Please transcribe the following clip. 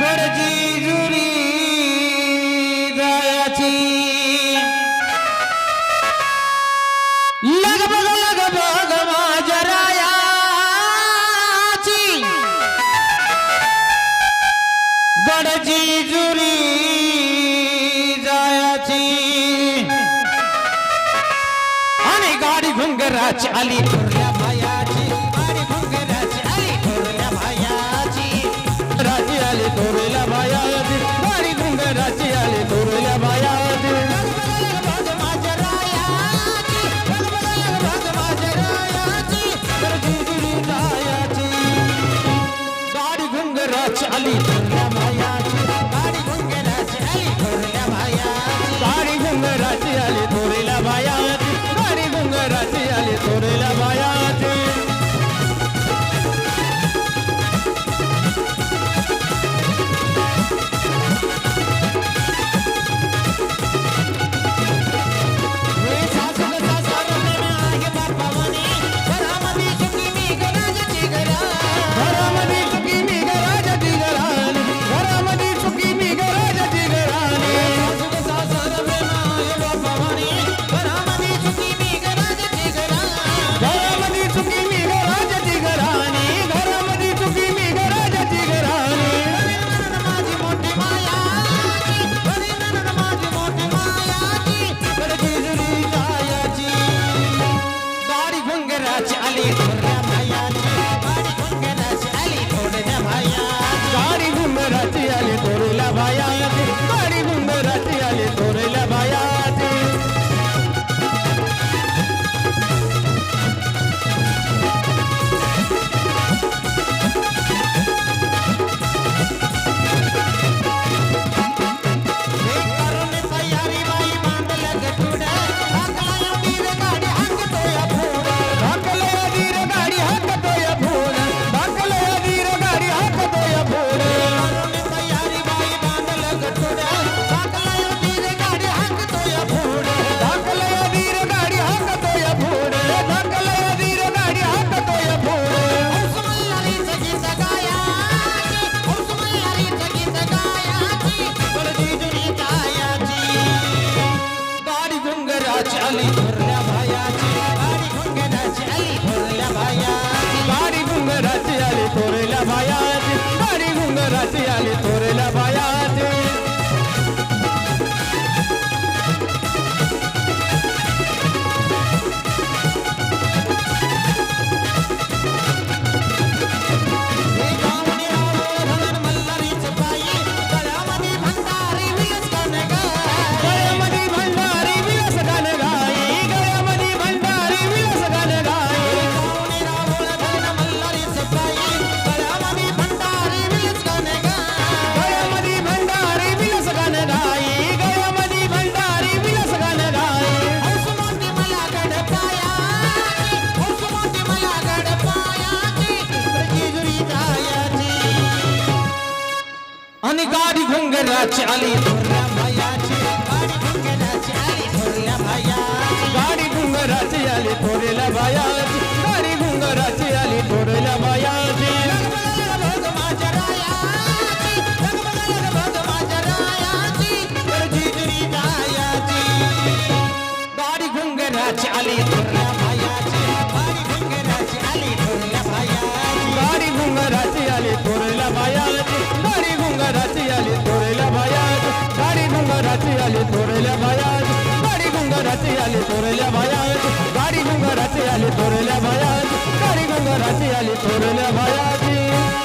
गडजी जुरी जायाची लगबग लगबग माझ्या रायाची. गडजी जुरी जायाची आणि गाडी घुंगराची आली. আলী आणि गाडी घुंगराची आली गाडी घुंगराची आली थोरेला बाया आली थोरल्या बायात. गाडी घुंगराची आली थोरल्या बायात. गाडी घुंगराची आली थोरल्या बायात. गाडी घुंगराची आली थोरल्या बायात. गाडी घुंगराची आली थोरल्या बायाची